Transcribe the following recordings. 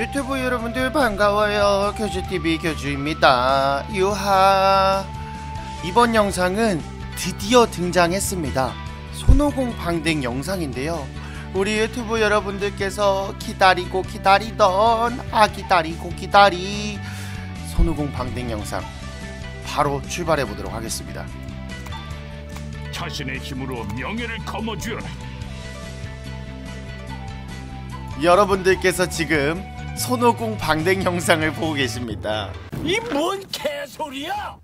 유튜브 여러분들 반가워요. 교주TV 교주입니다. 유하. 이번 영상은 드디어 등장했습니다. 손오공 방댕 영상인데요. 우리 유튜브 여러분들께서 기다리고 기다리던 아 기다리고 기다리 손오공 방댕 영상 바로 출발해 보도록 하겠습니다. 자신의 힘으로 명예를 거머쥐어라. 여러분들께서 지금 손오공 방댕 영상을 보고 계십니다. 이 뭔 개소리야?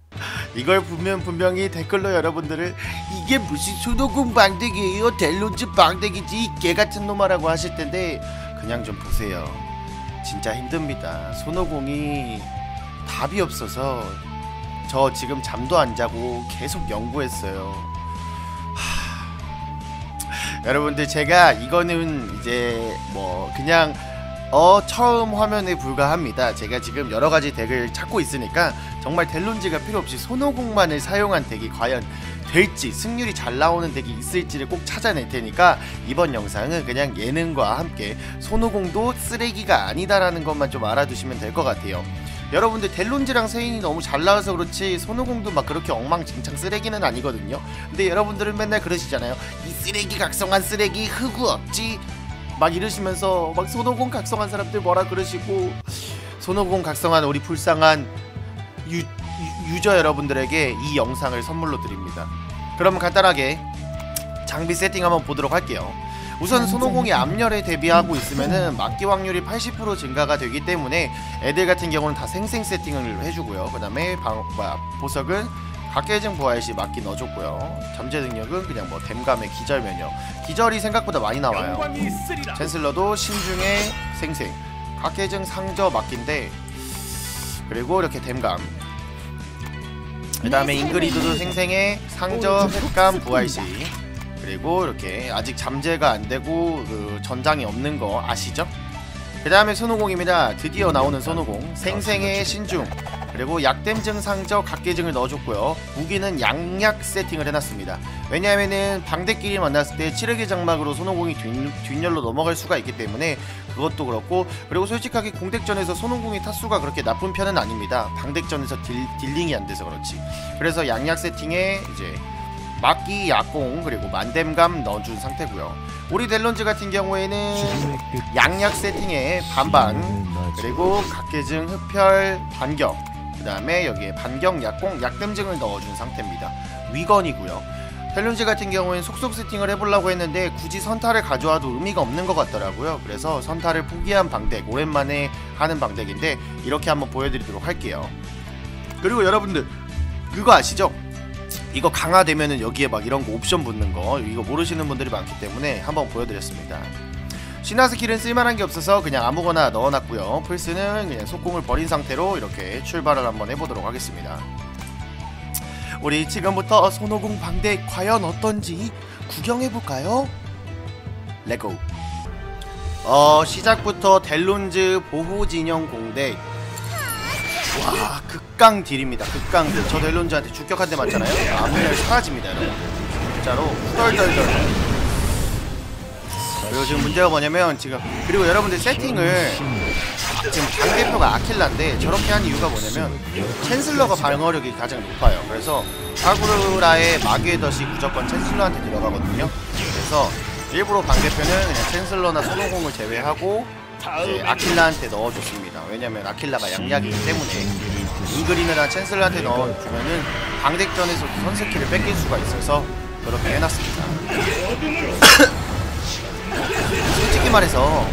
이걸 보면 분명히 댓글로 여러분들을 이게 무슨 손오공 방댕이에요? 델론즈 방댕이지? 이 개같은 놈아라고 하실 텐데 그냥 좀 보세요. 진짜 힘듭니다. 손오공이 답이 없어서 저 지금 잠도 안 자고 계속 연구했어요. 하... 여러분들 제가 이거는 이제 뭐 그냥 어 처음 화면에 불과합니다. 제가 지금 여러 가지 덱을 찾고 있으니까 정말 델론즈가 필요 없이 손오공만을 사용한 덱이 과연 될지 승률이 잘 나오는 덱이 있을지를 꼭 찾아낼 테니까 이번 영상은 그냥 예능과 함께 손오공도 쓰레기가 아니다라는 것만 좀 알아두시면 될 것 같아요. 여러분들 델론즈랑 세인이 너무 잘 나와서 그렇지 손오공도 막 그렇게 엉망진창 쓰레기는 아니거든요. 근데 여러분들은 맨날 그러시잖아요. 이 쓰레기 각성한 쓰레기 흑우 없지 막 이러시면서 막 손오공 각성한 사람들 뭐라 그러시고 손오공 각성한 우리 불쌍한 유, 유, 저 여러분들에게 이 영상을 선물로 드립니다. 그러면 간단하게 장비 세팅 한번 보도록 할게요. 우선 손오공이 암열에 대비하고 있으면은 막기 확률이 80% 증가가 되기 때문에 애들 같은 경우는 다 생생 세팅을 해주고요. 그 다음에 보석은 각계증 부활시 막기 넣어줬고요. 잠재 능력은 그냥 뭐 댐감의 기절 면역. 기절이 생각보다 많이 나와요. 챈슬러도 신중의 생생. 각계증 상저 막기인데 그리고 이렇게 댐감. 그 다음에 잉그리드도 생생의 상저 횟감 부활시. 그리고 이렇게 아직 잠재가 안되고 그 전장이 없는 거 아시죠? 그 다음에 손오공입니다. 드디어 나오는 손오공 생생의 신중 그리고 약댐 증 상저 각계증을 넣어줬고요. 무기는 양약 세팅을 해놨습니다. 왜냐하면은 방대끼리 만났을 때 칠흑의 장막으로 손오공이 뒷, 열로 넘어갈 수가 있기 때문에 그것도 그렇고 그리고 솔직하게 공덱전에서 손오공이 타수가 그렇게 나쁜 편은 아닙니다. 방덱전에서 딜, 딜링이 안 돼서 그렇지. 그래서 양약 세팅에 이제 막기 약공 그리고 만댐감 넣어준 상태고요. 우리 델론즈 같은 경우에는 양약 세팅에 반반 그리고 각계증 흡혈 반격 그 다음에 여기에 반경 약공 약댐증을 넣어준 상태입니다. 위건이고요. 헬룬즈 같은 경우엔 속속 세팅을 해보려고 했는데 굳이 선타를 가져와도 의미가 없는 것 같더라고요. 그래서 선타를 포기한 방덱 오랜만에 하는 방덱인데 이렇게 한번 보여드리도록 할게요. 그리고 여러분들 그거 아시죠? 이거 강화되면은 여기에 막 이런 거 옵션 붙는 거 이거 모르시는 분들이 많기 때문에 한번 보여드렸습니다 신화 스킬은 쓸만한 게 없어서 그냥 아무거나 넣어놨고요. 플스는 그냥 속공을 버린 상태로 이렇게 출발을 한번 해보도록 하겠습니다. 우리 지금부터 손오공 방대 과연 어떤지 구경해볼까요? 레고 어 시작부터 델론즈 보호진영 공대. 와 극강 딜입니다. 극강 딜저 델론즈한테 주격한 대 맞잖아요. 암멸 사라집니다 여러분. 진짜로. 후덜덜덜 그리고 지금 문제가 뭐냐면 지금 그리고 여러분들 세팅을 지금 당대표가 아킬라인데 저렇게 한 이유가 뭐냐면 챈슬러가 방어력이 가장 높아요. 그래서 사구라의 마귀의 덫이 무조건 챈슬러한테 들어가거든요. 그래서 일부러 방대표는 그냥 챈슬러나 손오공을 제외하고 이제 아킬라한테 넣어줬습니다. 왜냐면 아킬라가 양약이기 때문에 잉그리느나 챈슬러한테 넣어주면은 방대전에서 선스킬을 뺏길 수가 있어서 그렇게 해놨습니다 솔직히 말해서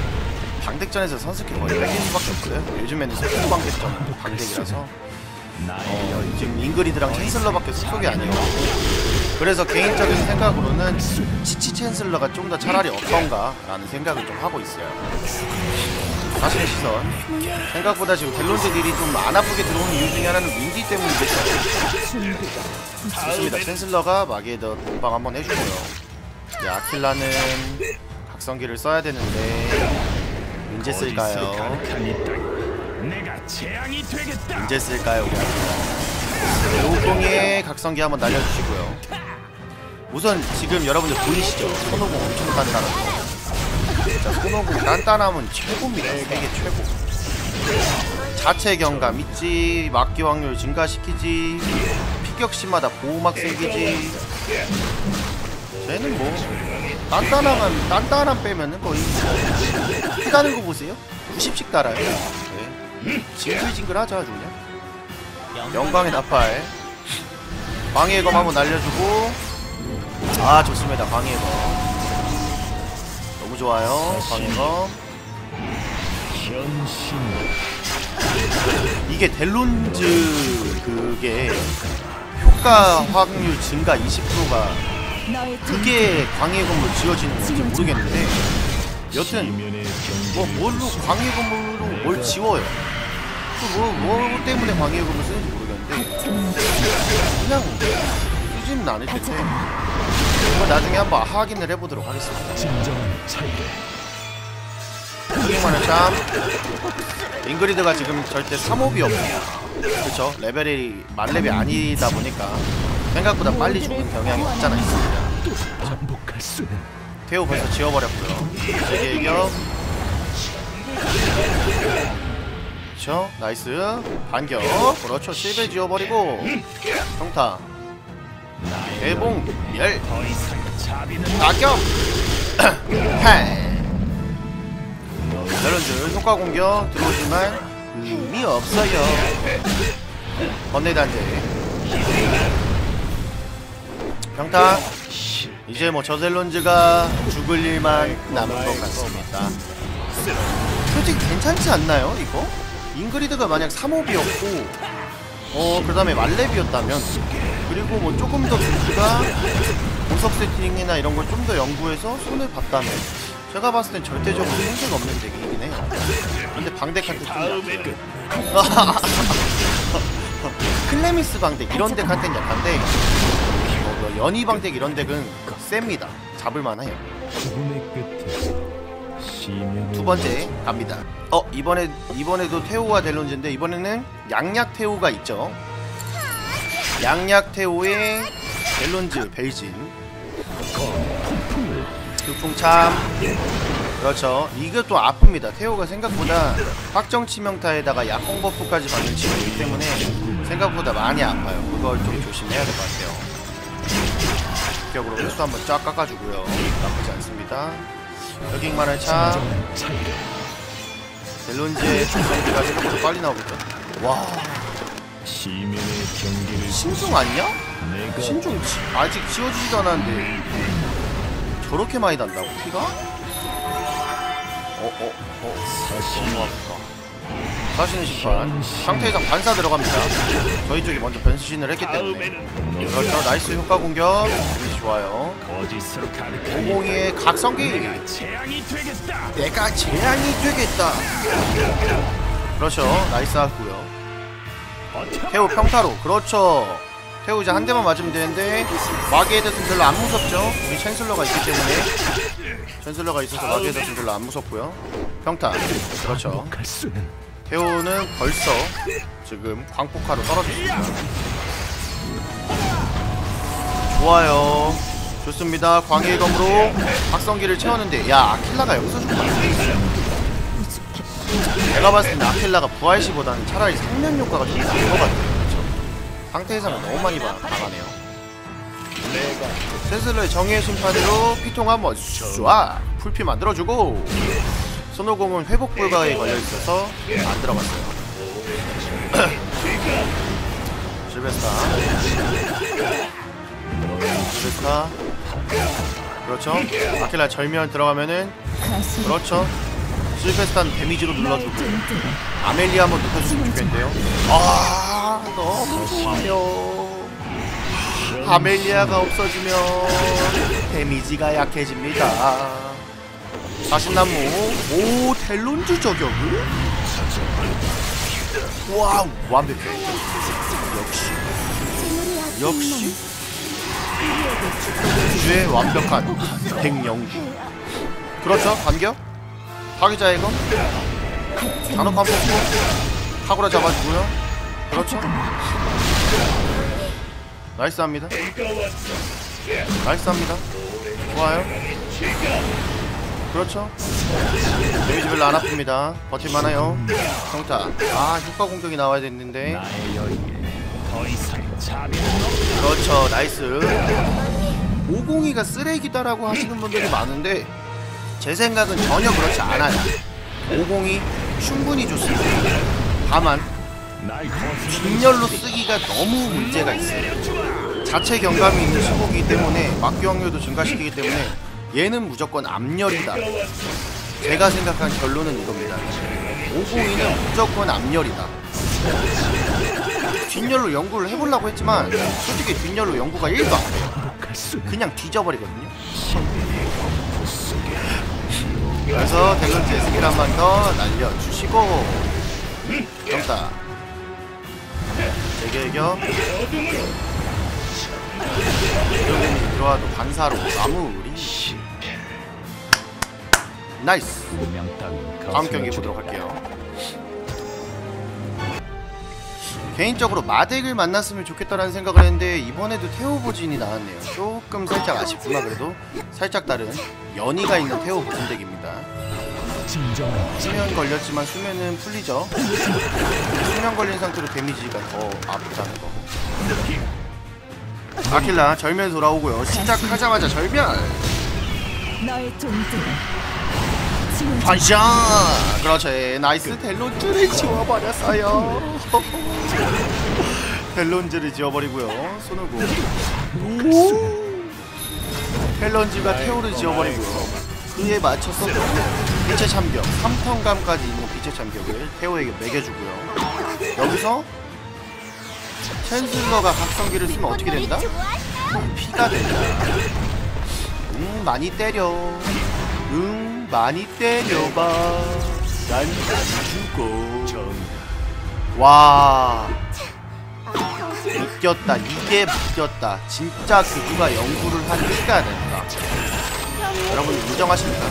방덱전에서 선수키 거의 뺏길 수밖에 없어요. 요즘에는 속속 방덱전은 방덱이라서. 어, 지금 잉그리드랑 챈슬러밖에 속속이 아니에요 그래서 개인적인 생각으로는 치치 챈슬러가 좀 더 차라리 어떤가 라는 생각을 좀 하고 있어요. 자신의 시선. 생각보다 지금 델론즈 딜이 좀 안 아프게 들어오는 이유 중에 하나는 윈디 때문이겠죠 좋습니다. 챈슬러가 마기에 더 몸방 한번 해주고요. 아킬라는 각성기를 써야 되는데 언제 쓸까요? 언제 쓸까요 아킬라 오공에 각성기 한번 날려주시고요. 우선 지금 여러분들 보이시죠? 손오공 엄청 단단한 거 진짜 손오공 단단함은 최고입니다. 세계 최고. 자체 경감 있지 막기 확률 증가시키지 피격시마다 보호막 생기지. 쟤는 뭐 단단한 단단한 빼면은 거의 피 가는 거 보세요. 90씩 달아요. 네. 징글징글하죠 아주 그냥. 영광의 나팔. 방해검 한번 날려주고. 아 좋습니다. 방해검. 너무 좋아요 방해검. 현신 이게 델론즈 그게 효과 확률 증가 20%가 너의 그게 광해 건물 지어지는 건지 모르겠는데 여튼 뭐 뭘로 광해 건물로 뭘 지워요? 또뭐 뭐 때문에 광해 건물 쓰는지 모르겠는데 그냥 쓰지는 않을 텐데 이거 나중에 한번 확인을 해보도록 하겠습니다. 진정한 이만한 참 잉그리드가 지금 절대 3옵이 없고 그렇죠? 레벨이 만렙이 아니다 보니까 생각보다 빨리 죽는 경향이 없잖아 있습니다 반복할 수는. 태우 벌써 지워버렸고요. 제기의격 그렇죠 나이스. 반격. 그렇죠. 실베 지워버리고. 평타. 대봉. 열. 헤 밸런스. 효과 공격. 들어오지만 의미 없어요. 번뇌단제 평타. 이제 뭐 저델론즈가 죽을 일만 남은 것 같습니다. 솔직히 괜찮지 않나요 이거? 잉그리드가 만약 3옵이었고 어 그다음에 말렙이었다면 그리고 뭐 조금 더 빌드가 보석 세팅이나 이런 걸 좀 더 연구해서 손을 봤다면 제가 봤을 땐 절대적으로 손색 없는 덱이긴 해요. 근데 방덱한테 좀 클레미스 방덱 이런 덱한테는 약한데 연희 방덱 이런 덱은 셉니다 잡을만해요 두 번째 갑니다. 어 이번에 이번에도 태호와 델론즈인데 이번에는 양약 태호가 있죠. 양약 태호의 델론즈 벨진 극풍참 그렇죠. 또 아픕니다. 태호가 생각보다 확정 치명타에다가 약공 버프까지 받는 친구이기 때문에 생각보다 많이 아파요. 그걸 좀 조심해야 될 것 같아요. 격으로 횟수 한번 쫙 깎아주고요. 나쁘지 않습니다. 여기만한 차 델론즈의 중성기가 생각보다 빨리 나오겠죠? 와 신중 아니야? 신중 지- 아직 지워지지도 않았는데 저렇게 많이 난다고 피가? 어어어 사실 너무 아프다 사신의 심판. 상태에상 반사 들어갑니다. 저희 쪽이 먼저 변신을 했기 때문에. 그렇죠. 나이스 효과 공격. 좋아요. 502의 각성기. 내가 재앙이 되겠다. 그렇죠. 나이스 하고요. 태우 평타로. 그렇죠. 태우 이제 한 대만 맞으면 되는데 마기에 대해서는 별로 안 무섭죠. 우리 챈슬러가 있기 때문에. 챈슬러가 있어서 마기에 대해서는 별로 안 무섭고요. 평타. 그렇죠 태우는 벌써 지금 광폭화로 떨어졌습니다. 좋아요. 좋습니다. 광해의 검으로 박성기를 채웠는데 야 아킬라가 여기서 돼. 내가 봤을 때 아킬라가 부활시보다는 차라리 상면 효과가 좀 나은 것 같아요. 그렇죠? 상태에서는 너무 많이 봐- 당하네요. 센슬러의 정의의 심판으로 피통 한번 쏴 풀피 만들어주고 손오공은 회복 불가에 걸려있어서 안 들어갔어요. 실베스타. 실베스타. 그렇죠? 아킬라 절면 들어가면은 그렇죠? 실베스타는 데미지로 눌러주고 아멜리아 한번 눕혀주시면 좋겠는데요. 아 너무 좋아요. 아멜리아가 없어지면 데미지가 약해집니다 사신나무. 오 델론즈 저격을? 와우 완벽해. 역시. 역시. 주의 완벽한 백령기 그렇죠 반격? 파괴자의 검 단호 깜빡고 카구라 잡아주고요. 그렇죠? 나이스합니다. 나이스합니다. 좋아요 그렇죠. 데미지 별로 안 아픕니다. 버틸만해요. 평타 아 효과 공격이 나와야 됐는데. 그렇죠. 나이스. 502가 쓰레기다라고 하시는 분들이 많은데 제 생각은 전혀 그렇지 않아요. 502 충분히 좋습니다. 다만 빈열로 쓰기가 너무 문제가 있어요. 자체 경감이 있는 신곡이기 때문에 막기 확률도 증가시키기 때문에 얘는 무조건 암열이다. 제가 생각한 결론은 이겁니다. 502는 무조건 암열이다. 뒷열로 연구를 해보려고 했지만 솔직히 뒷열로 연구가 1도 안 돼요. 그냥 뒤져버리거든요. 그래서 델론즈의 스킬 한 번 더 날려주시고. 점다 재개격. 이러면 들어와도 반사로 마무리 나이스. 다음 경기 보도록 할게요. 개인적으로 마덱을 만났으면 좋겠다라는 생각을 했는데 이번에도 테오보진이 나왔네요. 조금 살짝 아쉽구나 그래도. 살짝 다른 연이가 있는 테오보진 덱입니다. 수면 걸렸지만 수면은 풀리죠. 수면 걸린 상태로 데미지가 더 아프다는 거 아킬라 절면 돌아오고요. 시작하자마자 절면! 너의 존재는 지금 반샷 그렇지. 나이스. 델론즈를 지워버렸어요. 델론즈를 지워버리고요. 손오고 델론즈가 테오를 지워버리고요. 그에 맞춰서 빛의 참격 3턴감까지 있는 빛의 참격을 테오에게 매겨주고요. 여기서 챈슬러가 각성기를 쓰면 어떻게 된다? 피가 된다. 응 많이 때려. 응 많이 때려봐. 난 죽어. 정 와. 묶였다. 이게 묶였다. 진짜 교주가 연구를 한 피가 된다 여러분 인정하십니까?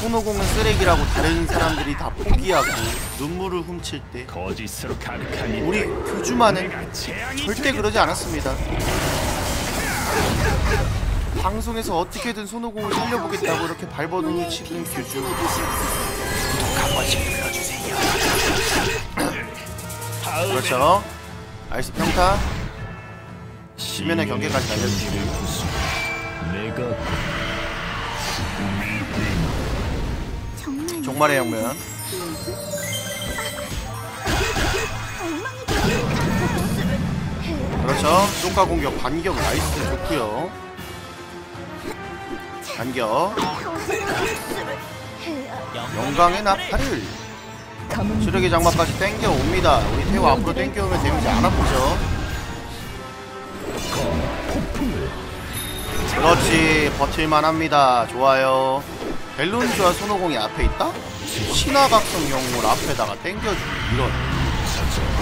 손오공은 쓰레기라고 다른 사람들이 다 포기하고 눈물을 훔칠 때 거짓으로 가득한 이 우리 교주만은 재앙이 절대 그러지 않았습니다 방송에서 어떻게든 손오공을 살려보겠다고 이렇게 발버둥을 치는 교주 구독 한 번씩 눌러주세요. 그렇죠. 아이스 평타. 시면의 경계까지 날려주시고. 내가 정말 종말의 영면. 그렇죠. 쫑가 공격 반격 나이스. 좋고요 반격. 영광의 나팔을 수력의 장막까지 땡겨옵니다. 우리 태호 앞으로 땡겨오면 데미지 안 아프죠? 그렇지 버틸만 합니다. 좋아요. 벨룬즈와 손오공이 앞에 있다? 신화각성 영웅을 앞에다가 땡겨주는 이런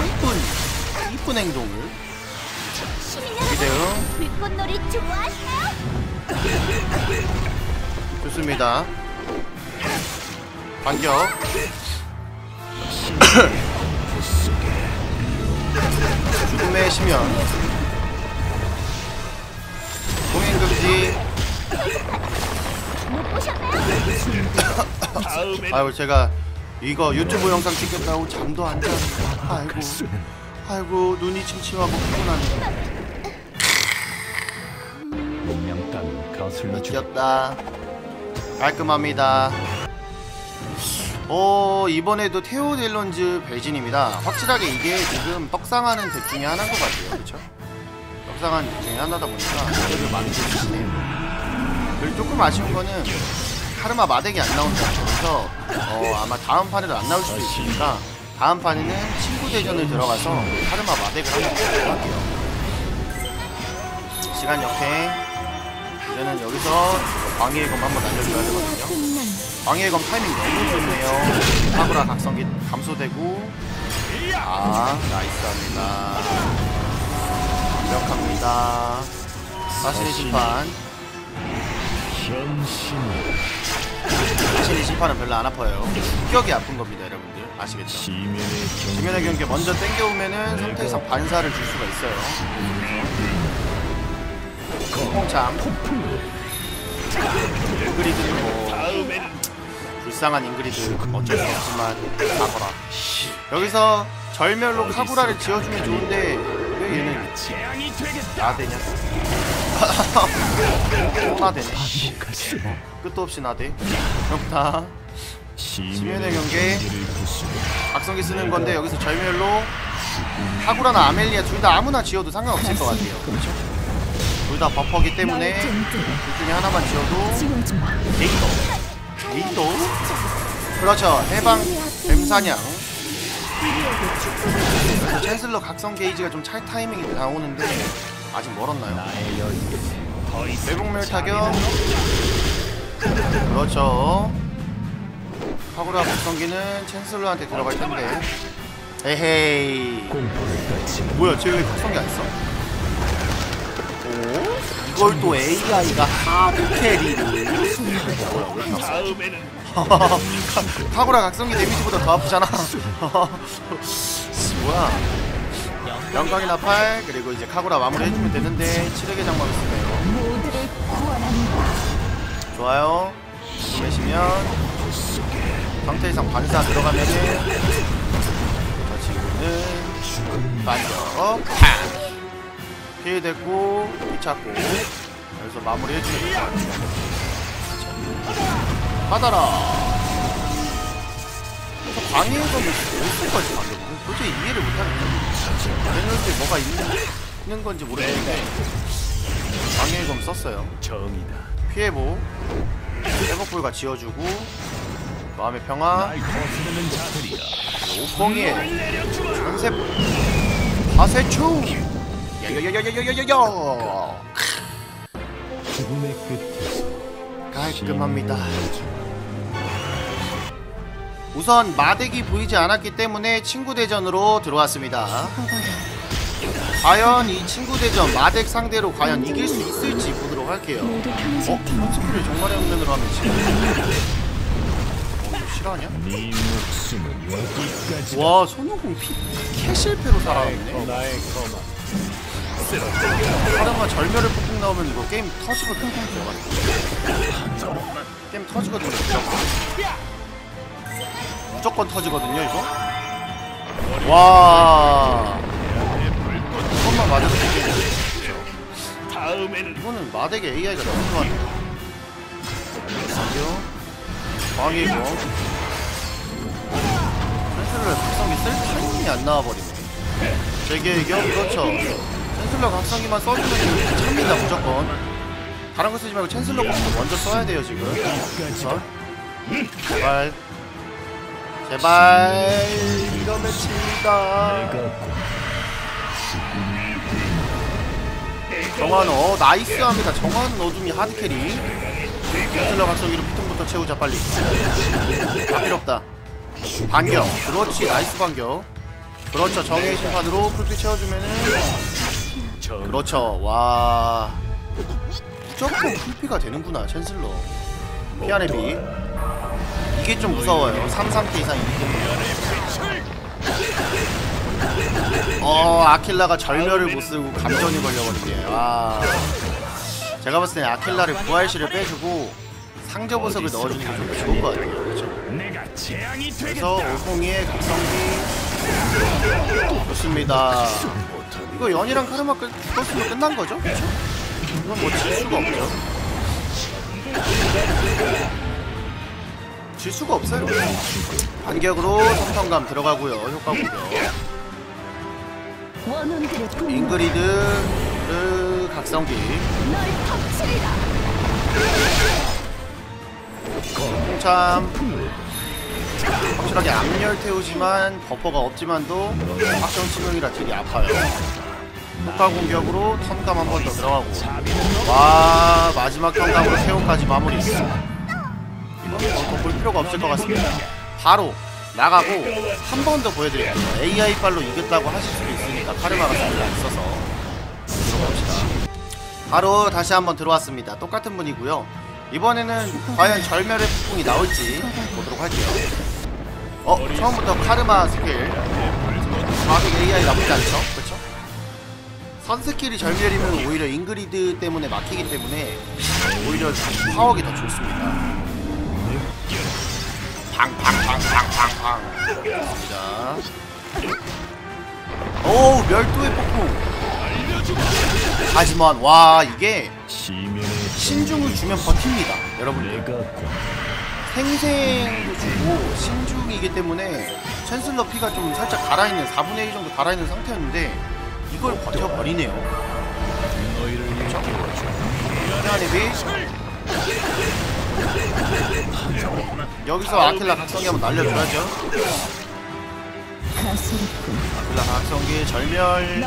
이쁜 이쁜 행동을. 불꽃놀이 좋아하세요? 좋습니다. 반격. 죽음의 심연. 공행금지. 아유 제가 이거 유튜브 영상 찍겠다고 잠도 안 자고. 아이고 아이고 눈이 침침하고 피곤하네. 거슬러 이겼다 깔끔합니다. 어 이번에도 테오 델런즈 배진입니다. 확실하게 이게 지금 떡상하는 덱 중에 하나인 것 같아요. 그쵸? 떡상하는 덱 중에 하나다 보니까 덱을 많이 쓰시네요. 그리고 조금 아쉬운 거는 카르마 마덱이 안 나온다. 그래서 어 아마 다음 판에도 안 나올 수도 있으니까 다음 판에는 친구 대전을 들어가서 카르마 마덱을 한번 보도록 할게요. 시간 역행. 이제는 여기서 광희의 검 한번 날려줘야 되거든요. 광희의 검 타이밍 너무 좋네요. 사구라 각성기 감소되고. 아 나이스합니다. 완벽합니다. 사신의 심판. 사신의 심판은 별로 안 아파요. 충격이 아픈 겁니다 여러분들. 아시겠죠? 지면의 경 지면의 경계 먼저 땡겨오면은 상태에서 반사를 줄 수가 있어요. 홍참 그리드는 뭐 불쌍한 잉그리드 어쩔 수 없지만 가거라. 여기서 절멸로 카구라를 지어주면 좋은데 왜 얘는. 나대냐? 또 나대네. 끝도 없이 나대 그렇구나. 지면의 경계. 각성기 쓰는 건데 여기서 절멸로 카구라나 아멜리아 둘 다 아무나 지어도 상관없을 것 같아요 둘 다 버퍼기 때문에 둘 중에 하나만 지어도. 데이터. 데이터? 그렇죠. 해방 뱀사냥. 그래서 챈슬러 각성 게이지가 좀 찰 타이밍이 나오는데 아직 멀었나요? 매복멸 타격. 그렇죠. 카구라 각성기는 챈슬러한테 들어갈 텐데. 에헤이. 뭐야 쟤왜 각성기 안 써? 오? 이걸 또 AI가 하드 캐리를 다음에는 카구라 각성기 데미지보다 더 아프잖아. 뭐야? 영광의 나팔 그리고 이제 카구라 마무리 해주면 되는데 치르게 장막을 쓰네요. 모두를 구원한다. 좋아요. 내시면 상태 이상 반사 들어가면은 저 친구는 반격 팍! 피해 됐고 피찾고 여기서 마무리 해주면. 받아라. 저 광해의 검을 어디까지 만들고 도저히 이해를 못하겠네. 내놓을 뭐가 있는, 있는 건지 모르겠는데 광해의 검 썼어요. 정이다. 피해보 회복불가 지어주고 마음의 평화 날 거스르는 자들이여 오봉이의 내려주마. 전세 파세충 야야야야야야야야 죽음의 끝에서 깔끔합니다 우선 마덱이 보이지 않았기 때문에 친구 대전으로 들어왔습니다 과연 이 친구 대전 마덱 상대로 과연 이길 수 있을지 보도록 할게요 어? 현스킬을 정말의 흑면으로 하면 지금 어, 실화냐? 네 목숨은 여기까지. 와 손오공 피 캐실패로 살아남네 나의 거마. 사람과 절멸을 폭풍 나오면 이거 게임 터지거든요. 게임 터지거든요 무조건. 무조건 터지거든요 이거? 와. 이것만 맞아도 되겠네 다음에는 이거는 마덱의 AI가 너무 좋아요. 잠시요. 광이고. 센슬러 각성기 쓸 타이밍이 안 나와버리네. 제계의견 그렇죠 챈슬러 각성기만 써주면 참니다 무조건. 다른 거 쓰지 말고 챈슬러 부터 먼저 써야 돼요 지금. 그렇죠? 제발. 제발. 이러면 칩니다 어 나이스합니다. 정환 어둠이 하드캐리. 챈슬러 각성기로 피통부터 채우자 빨리. 다 필요 없다. 반격. 그렇지 나이스 반격. 그렇죠. 정의의 심판으로 풀피 채워주면은 정 그렇죠. 와. 무조건 풀피가 되는구나 챈슬러. 피아네 비 이게 좀 무서워요. 3상태 이상 이기 어 아킬라가 절멸을 못 쓰고 감전이 걸려버리네. 와 제가 봤을 때 아킬라를 부활실을 빼주고 상저 보석을 넣어주는 게 좀 좋은 것 같아요. 그렇죠? 그래서. 오공이의 각성기. 좋습니다 이거 연이랑 카르마 끝, 떴으면 끝난 거죠? 그쵸? 이건 뭐질 수가 없죠 질 수가 없어요 반격으로 성성감 들어가고요 효과 공격 원혼들의 분노 잉그리드 각성기. 통참 확실하게 암열 태우지만 버퍼가 없지만도 확정 치명이라 딜이 아파요 효과 공격으로 턴감 한 번 더 들어가고. 와 마지막 턴감으로 태우까지 마무리. 이건 더볼 필요가 없을 것 같습니다. 바로 나가고 한 번 더 보여드릴게요 AI 발로 이겼다고 하실 수도 있으니까 카르마가 안 써서. 들어봅시다. 바로 다시 한번 들어왔습니다. 똑같은 분이고요. 이번에는 과연 절멸의 폭풍이 나올지 보도록 할게요. 어 처음부터 카르마 스킬. 가격 AI 나쁘지 않죠 선 스킬이 절멸이면 오히려 잉그리드 때문에 막히기 때문에 오히려 파워가 더 좋습니다. 팡팡팡팡팡팡. 자. 오 멸도의 폭풍. 하지만 와 이게 신중을 주면 버팁니다 여러분들. 생생도 주고 신중이기 때문에 챈슬러 피가 좀 살짝 달아있는 4분의 1 정도 달아있는 상태였는데 이걸 버텨버리네요. 태아네비 여기서 아킬라 각성기 한번 날려줘야죠. 아킬라 각성기 절멸.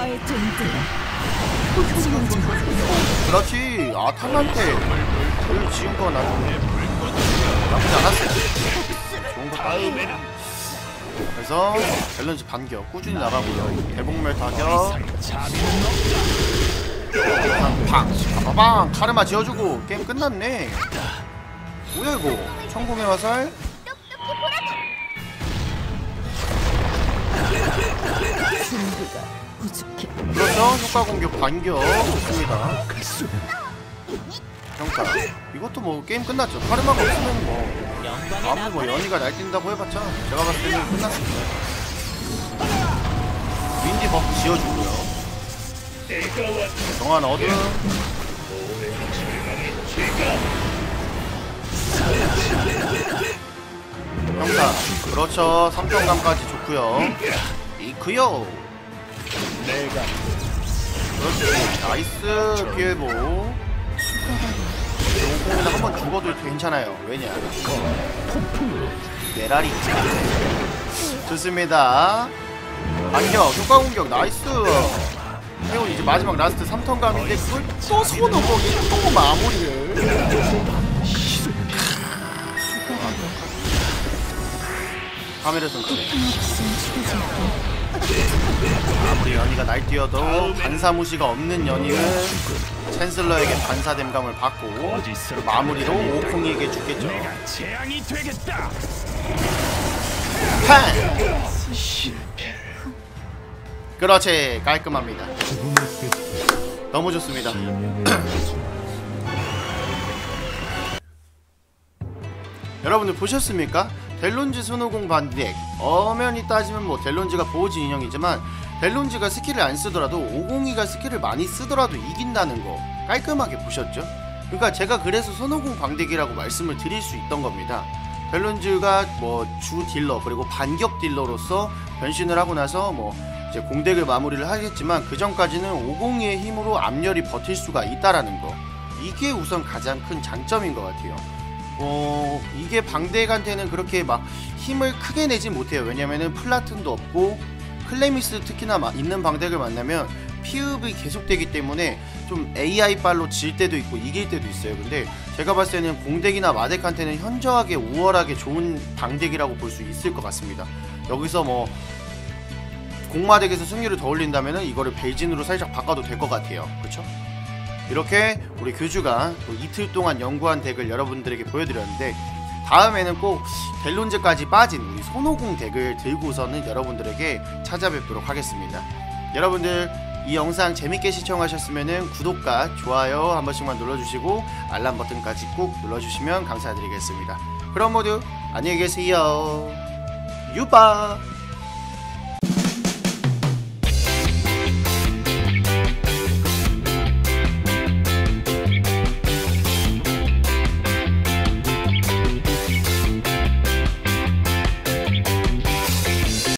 그렇지. 아탄한테 그 지은 거 나쁘지 않았어 좋은 것도 아니고 그래서 밸런스 반격 꾸준히 나가고요. 대복멸 타격 자비는 팡. 빠바방 카르마 지어주고 게임 끝났네. 뭐야 이거? 천공의 화살. 그렇죠. 효과 공격 반격. 좋습니다 평타 이것도 뭐 게임 끝났죠. 카르마가 없으면 뭐 아무 뭐 연이가 날뛴다고 해봤자 제가 봤을 때는 끝났습니다. 윈디 버프 지어주고요. 정한 어둠. 평타 그렇죠. 3점감까지 좋고요. 이크요. 그렇지. 나이스 피해보 오공이나 한번 죽어도 괜찮아요. 왜냐? 메라리 좋습니다. 반격 효과 공격 나이스. 태훈 이제 마지막 라스트 3턴감인데 그걸 또 손오공이 또 마무리를. 카메라 죽이지 않게. 아무리 연희가 날뛰어도 반사무시가 없는 연희는 챈슬러에게 반사댐감을 받고 마무리로 오콩이에게 죽겠죠 판! 그렇지 깔끔합니다 너무 좋습니다 여러분들 보셨습니까? 델론즈 손오공 반덱 엄연히 따지면 뭐 델론즈가 보호지 인형이지만 델론즈가 스킬을 안 쓰더라도 오공이가 스킬을 많이 쓰더라도 이긴다는 거 깔끔하게 보셨죠? 그러니까 제가 그래서 손오공 광덱이라고 말씀을 드릴 수 있던 겁니다. 델론즈가 뭐 주 딜러 그리고 반격 딜러로서 변신을 하고 나서 뭐 이제 공덱을 마무리를 하겠지만 그 전까지는 오공이의 힘으로 암열이 버틸 수가 있다라는 거. 이게 우선 가장 큰 장점인 것 같아요 어 이게 방대한테는 그렇게 막 힘을 크게 내지 못해요. 왜냐면은 플라튼도 없고 클레미스 특히나 마- 있는 방덱을 만나면 피흡이 계속되기 때문에 좀 AI 빨로 질 때도 있고 이길 때도 있어요. 근데 제가 봤을 때는 공덱이나 마덱한테는 현저하게 우월하게 좋은 방덱이라고 볼 수 있을 것 같습니다. 여기서 뭐 공마덱에서 승률을 더 올린다면은 이거를 베이진으로 살짝 바꿔도 될 것 같아요. 그쵸? 이렇게 우리 교주가 또 이틀 동안 연구한 덱을 여러분들에게 보여드렸는데 다음에는 꼭 델론즈까지 빠진 우리 손오공 덱을 들고서는 여러분들에게 찾아뵙도록 하겠습니다. 여러분들 이 영상 재밌게 시청하셨으면 구독과 좋아요 한 번씩만 눌러주시고 알람 버튼까지 꼭 눌러주시면 감사드리겠습니다. 그럼 모두 안녕히 계세요. 유바